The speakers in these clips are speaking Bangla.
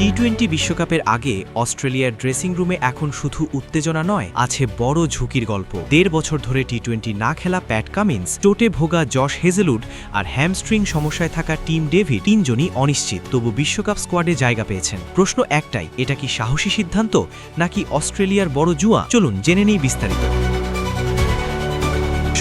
টি টোয়েন্টি বিশ্বকাপের আগে অস্ট্রেলিয়ার ড্রেসিং রুমে এখন শুধু উত্তেজনা নয়, আছে বড় ঝুঁকির গল্প। দেড় বছর ধরে টি টোয়েন্টি না খেলা প্যাট কামিন্স চোটে ভোগা জশ হেজেলুড আর হ্যামস্ট্রিং সমস্যায় থাকা টিম ডেভিড তিনজনই অনিশ্চিত। তবু বিশ্বকাপ স্কোয়াডে জায়গা পেয়েছেন। প্রশ্ন একটাই, এটা কি সাহসী সিদ্ধান্ত? নাকি অস্ট্রেলিয়ার বড় জুয়া? চলুন জেনে নেই বিস্তারিত।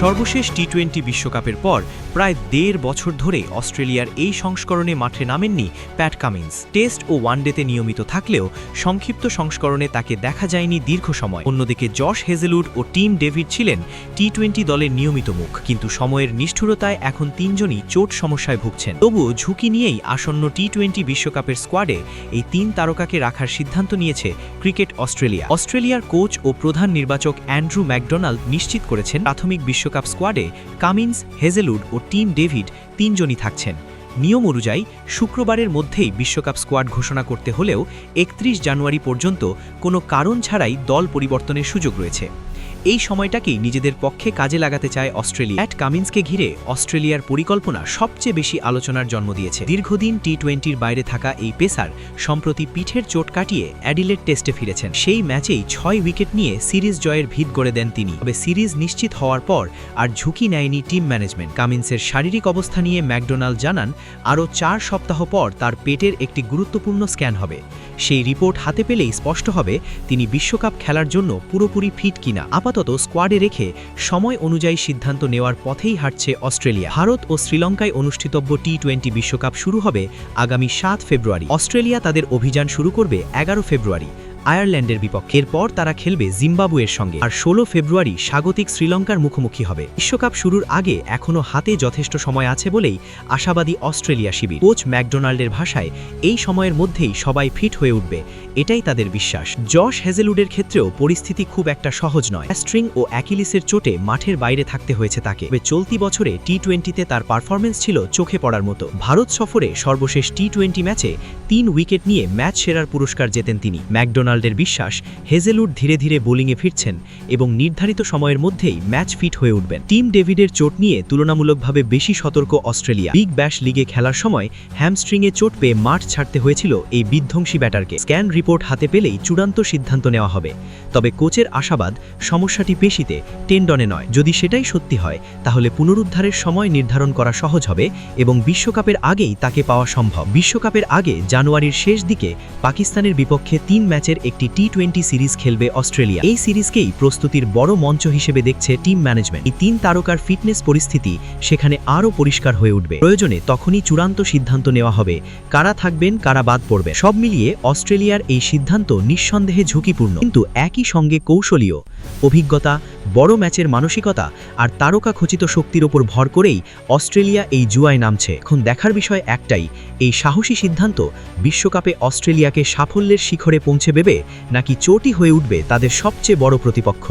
সর্বশেষ টি টোয়েন্টি বিশ্বকাপের পর প্রায় দেড় বছর ধরে অস্ট্রেলিয়ার এই সংস্করণে মাঠে নামেননি প্যাট কামিন্স। টেস্ট ও ওয়ানডেতে নিয়মিত থাকলেও সংক্ষিপ্ত সংস্করণে তাকে দেখা যায়নি দীর্ঘ সময়। অন্যদিকে জশ হেজেলুড ও টিম ডেভিড ছিলেন টি টোয়েন্টি দলের নিয়মিত মুখ। কিন্তু সময়ের নিষ্ঠুরতায় এখন তিনজনই চোট সমস্যায় ভুগছেন। তবুও ঝুঁকি নিয়েই আসন্ন টি টোয়েন্টি বিশ্বকাপের স্কোয়াডে এই তিন তারকাকে রাখার সিদ্ধান্ত নিয়েছে ক্রিকেট অস্ট্রেলিয়া। অস্ট্রেলিয়ার কোচ ও প্রধান নির্বাচক অ্যান্ড্রু ম্যাকডোনাল্ড নিশ্চিত করেছেন প্রাথমিক বিশ্বকাপ স্কোয়াডে কামিন্স হেজেলুড ও টিম ডেভিড তিনজনই থাকছেন। নিয়ম অনুযায়ী, শুক্রবারের মধ্যেই বিশ্বকাপ স্কোয়াড ঘোষণা করতে হলেও একত্রিশ জানুয়ারি পর্যন্ত কোনো কারণ ছাড়াই দল পরিবর্তনের সুযোগ রয়েছে। এই সময়টাকেই নিজেদের পক্ষে কাজে লাগাতে চায় অস্ট্রেলিয়া। অ্যাট কামিন্সকে ঘিরে অস্ট্রেলিয়ার পরিকল্পনা সবচেয়ে বেশি আলোচনার জন্ম দিয়েছে। দীর্ঘদিন টি টোয়েন্টির বাইরে থাকা এই পেসার সম্প্রতি পিঠের চোট কাটিয়ে অ্যাডিলেট টেস্টে ফিরেছেন। সেই ম্যাচেই ছয় উইকেট নিয়ে সিরিজ জয়ের ভিত গড়ে দেন তিনি। তবে সিরিজ নিশ্চিত হওয়ার পর আর ঝুঁকি নেয়নি টিম ম্যানেজমেন্ট। কামিন্সের শারীরিক অবস্থা নিয়ে ম্যাকডোনাল্ড জানান, আরও চার সপ্তাহ পর তার পেটের একটি গুরুত্বপূর্ণ স্ক্যান হবে। সেই রিপোর্ট হাতে পেলেই স্পষ্ট হবে তিনি বিশ্বকাপ খেলার জন্য পুরোপুরি ফিট কিনা। আপাতত স্কোয়াডে রেখে সময় অনুযায়ী সিদ্ধান্ত নেওয়ার পথেই হাঁটছে অস্ট্রেলিয়া। ভারত ও শ্রীলঙ্কায় অনুষ্ঠিতব্য টি টোয়েন্টি বিশ্বকাপ শুরু হবে আগামী সাত ফেব্রুয়ারি। অস্ট্রেলিয়া তাদের অভিযান শুরু করবে এগারো ফেব্রুয়ারি। আয়ারল্যান্ডের বিপক্ষে এরপর তারা খেলবে জিম্বাবুয়ের সঙ্গে। আর ষোলো ফেব্রুয়ারি স্বাগতিক শ্রীলঙ্কার মুখোমুখি হবে। বিশ্বকাপ শুরুর আগে এখনও হাতে যথেষ্ট সময় আছে বলেই আশাবাদী অস্ট্রেলিয়া শিবির। কোচ ম্যাকডোনাল্ডের ভাষায়, এই সময়ের মধ্যেই সবাই ফিট হয়ে উঠবে, এটাই তাদের বিশ্বাস। জশ হেজেলুডের ক্ষেত্রেও পরিস্থিতি খুব একটা সহজ নয়। স্ট্রিং ও অ্যাকিলিসের চোটে মাঠের বাইরে থাকতে হয়েছে তাকে। তবে চলতি বছরে টি টোয়েন্টিতে তার পারফরমেন্স ছিল চোখে পড়ার মতো। ভারত সফরে সর্বশেষ টি টোয়েন্টি ম্যাচে তিন উইকেট নিয়ে ম্যাচ সেরার পুরস্কার জেতেন তিনি। ম্যাকডোনাল্ডের বিশ্বাস হেজেলুড ধীরে ধীরে বোলিংয়ে ফিরছেন এবং নির্ধারিত সময়ের মধ্যেই ম্যাচ ফিট হয়ে উঠবেন। টিম ডেভিডের চোট নিয়ে তুলনামূলকভাবে বেশি সতর্ক অস্ট্রেলিয়া। বিগ ব্যাশ লিগে খেলার সময় হ্যামস্ট্রিংয়ে চোট পেয়ে মাঠ ছাড়তে হয়েছিল এই বিধ্বংসী ব্যাটারকে। স্ক্যান রিপোর্ট হাতে পেলেই চূড়ান্ত সিদ্ধান্ত নেওয়া হবে। তবে কোচের আশাবাদ, সমস্যাটি পেশিতে টেন্ডনে নয়। যদি সেটাই সত্যি হয়, তাহলে পুনরুদ্ধারের সময় নির্ধারণ করা সহজ হবে এবং বিশ্বকাপের আগেই তাকে পাওয়া সম্ভব। বিশ্বকাপের আগে জানুয়ারির শেষ দিকে পাকিস্তানের বিপক্ষে তিন ম্যাচের একটি টি টোয়েন্টি সিরিজ খেলবে অস্ট্রেলিয়া। এই সিরিজকেই প্রস্তুতির বড় মঞ্চ হিসেবে দেখছে টিম ম্যানেজমেন্ট। এই তিন তারকার ফিটনেস পরিস্থিতি সেখানে আরও পরিষ্কার হয়ে উঠবে। প্রয়োজনে তখনই চূড়ান্ত সিদ্ধান্ত নেওয়া হবে কারা থাকবেন, কারা বাদ পড়বে সব মিলিয়ে অস্ট্রেলিয়ার এই সিদ্ধান্ত নিঃসন্দেহে ঝুঁকিপূর্ণ। কিন্তু একই সঙ্গে কৌশলীয় অভিজ্ঞতা, বড় ম্যাচের মানসিকতা আর তারকা খচিত শক্তির ওপর ভর করেই অস্ট্রেলিয়া এই জুয়ায় নামছে। এখন দেখার বিষয় একটাই, এই সাহসী সিদ্ধান্ত বিশ্বকাপে অস্ট্রেলিয়াকে সাফল্যের শিখরে পৌঁছে দেবে নাকি চোটই হয়ে উঠবে তাদের সবচেয়ে বড় প্রতিপক্ষ?